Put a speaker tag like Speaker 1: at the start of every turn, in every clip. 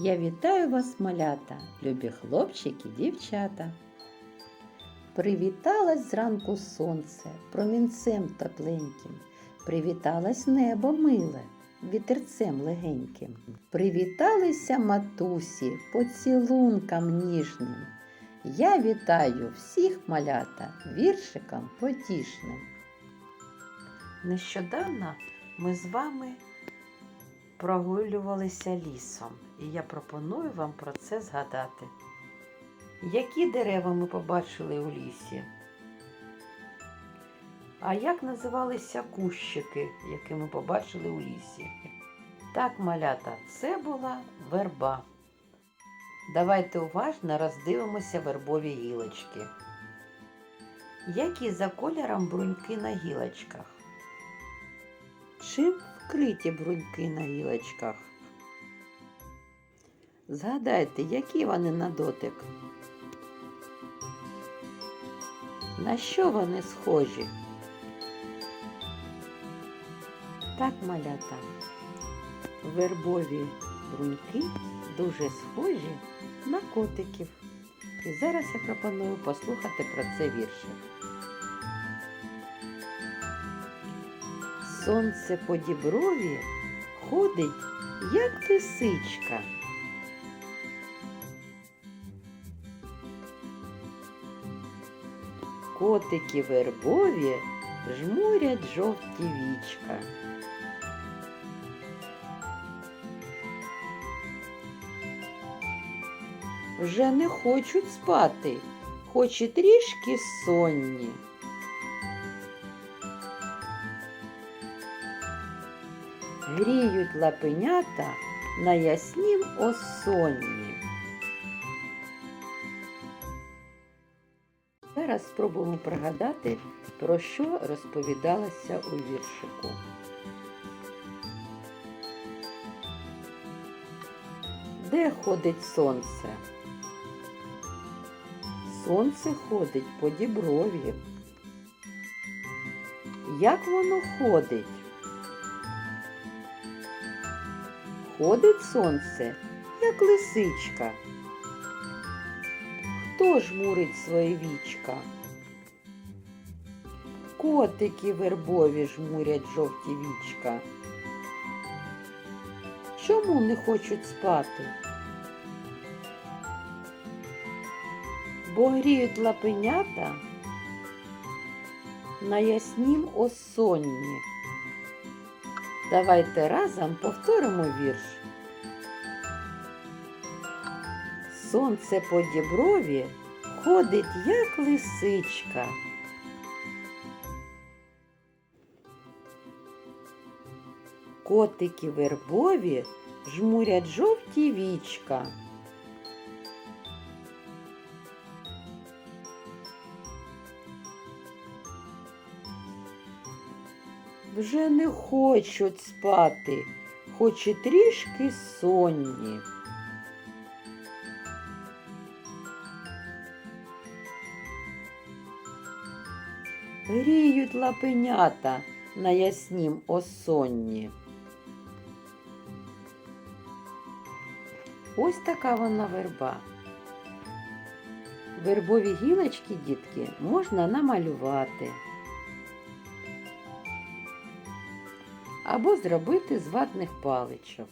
Speaker 1: Я вітаю вас, малята, любі хлопчики, дівчата. Привіталось зранку сонце промінцем тепленьким, привіталось небо миле, вітерцем легеньким. Привіталися матусі поцілункам ніжним. Я вітаю всіх малята віршиком потішним. Нещодавно ми з вами прогулювалися лісом, і я пропоную вам про це згадати. Які дерева ми побачили у лісі? А як називалися кущики, які ми побачили у лісі? Так, малята, це була верба. Давайте уважно роздивимося вербові гілочки. Які за кольором бруньки на гілочках? Чим вкриті бруньки на гілочках? Згадайте, які вони на дотик? На що вони схожі? Так, малята, вербові бруньки дуже схожі на котиків. І зараз я пропоную послухати про це віршик. Сонце по діброві ходить, як лисичка. Котики вербові жмурять жовті вічка. Вже не хочуть спати, хоч і трішки сонні. Гріють лапенята на яснім осонні. Зараз спробуємо пригадати, про що розповідалося у віршику. Де ходить сонце? Сонце ходить по діброві. Як воно ходить? Ходить сонце, як лисичка. Хто жмурить своє вічка? Котики вербові жмурять жовті вічка. Чому не хочуть спати? Бо гріють лапенята на яснім осонні. Давайте разом повторимо вірш. Сонце по діброві ходить, як лисичка. Котики вербові жмурять жовті вічка. Вже не хочуть спати, хоч і трішки сонні. Гріють лапенята на яснім осонні. Ось така вона верба. Вербові гілочки, дітки, можна намалювати або зробити з ватних паличок.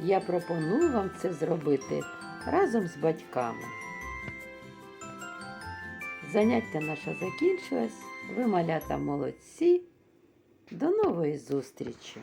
Speaker 1: Я пропоную вам це зробити разом з батьками. Заняття наше закінчилось. Ви малята молодці. До нової зустрічі!